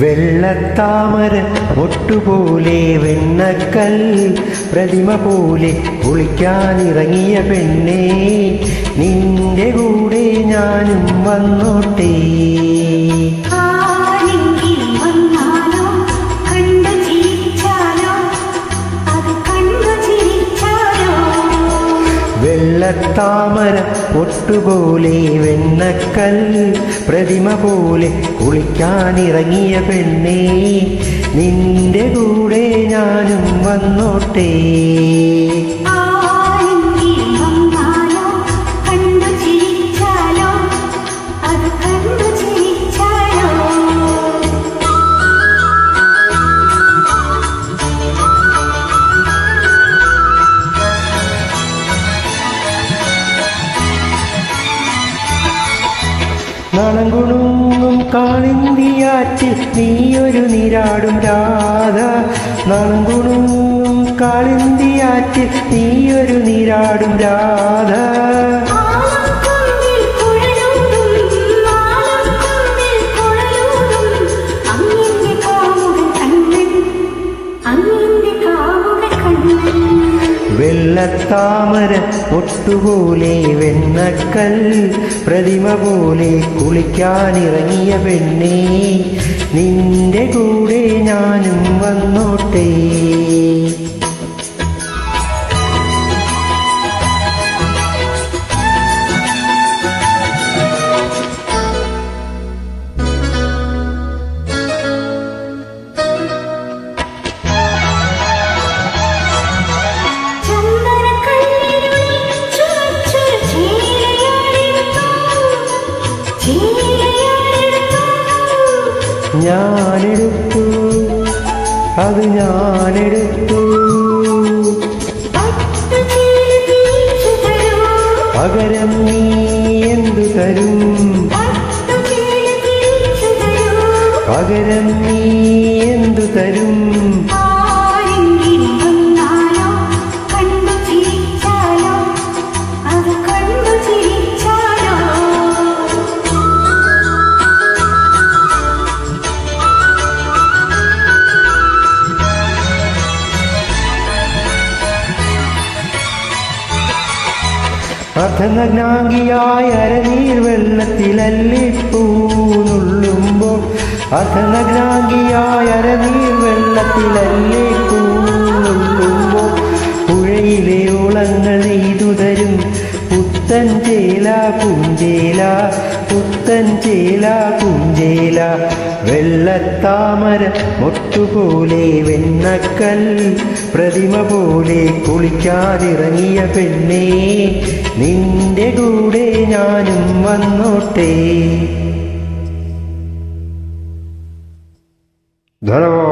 വെള്ളത്താമര ഒട്ടുപോലെ വെണ്ണക്കൽ പ്രതിമ പോലെ കുളിക്കാനിറങ്ങിയ പെണ്ണേ നിന്റെ കൂടെ ഞാനും വന്നോട്ടേ. വെള്ളത്താമര ഒട്ടുപോലെ വെണ്ണക്കൽ പ്രതിമ പോലെ കുളിക്കാനിറങ്ങിയ പെണ്ണേ നിന്റെ കൂടെ ഞാനും വന്നോട്ടേ. നണങ്കുണുങ്ങും കാളിന്തിയാറ്റിൽ നീയൊരു നിരാടും രാധ. നണങ്കുണുങ്ങും കാളിന്തിയാറ്റിൽ നീയൊരു നിരാടും രാധ. വെള്ളത്താമര ഒട്ടുപോലെ വെണ്ണക്കൽ പ്രതിമ പോലെ കുളിക്കാനിറങ്ങിയ പെണ്ണേ നിന്റെ കൂടെ ഞാനും വന്നോട്ടേ. ഞാനെടുത്തു അത് ഞാനെടുത്തു. പകരം നീ എന്തു തരൂ. പകരം നീ എന്തു തരും അധനഗ്നാംഗിയായ അരനീർ വെള്ളത്തിലല്ലിപ്പൂന്നുള്ളുമ്പോൾ അധനഗ്നാംഗിയായ അരനീർ വെള്ളത്തിലല്ലിപ്പൂന്നുള്ളുമ്പോൾ പുഴയിലെ ഓളങ്ങൾ ഇതുതരും പുത്തൻ ചേല കുഞ്ചേല പുത്തൻ ചേല കുഞ്ചേല വെള്ളത്താമര മൊട്ടുപോലെ വെണ്ണക്കൽ പ്രതിമ പോലെ കുളിക്കാതിറങ്ങിയ പെണ്ണേ നിന്റെ കൂടെ ഞാനും വന്നോട്ടേ. ധനവോ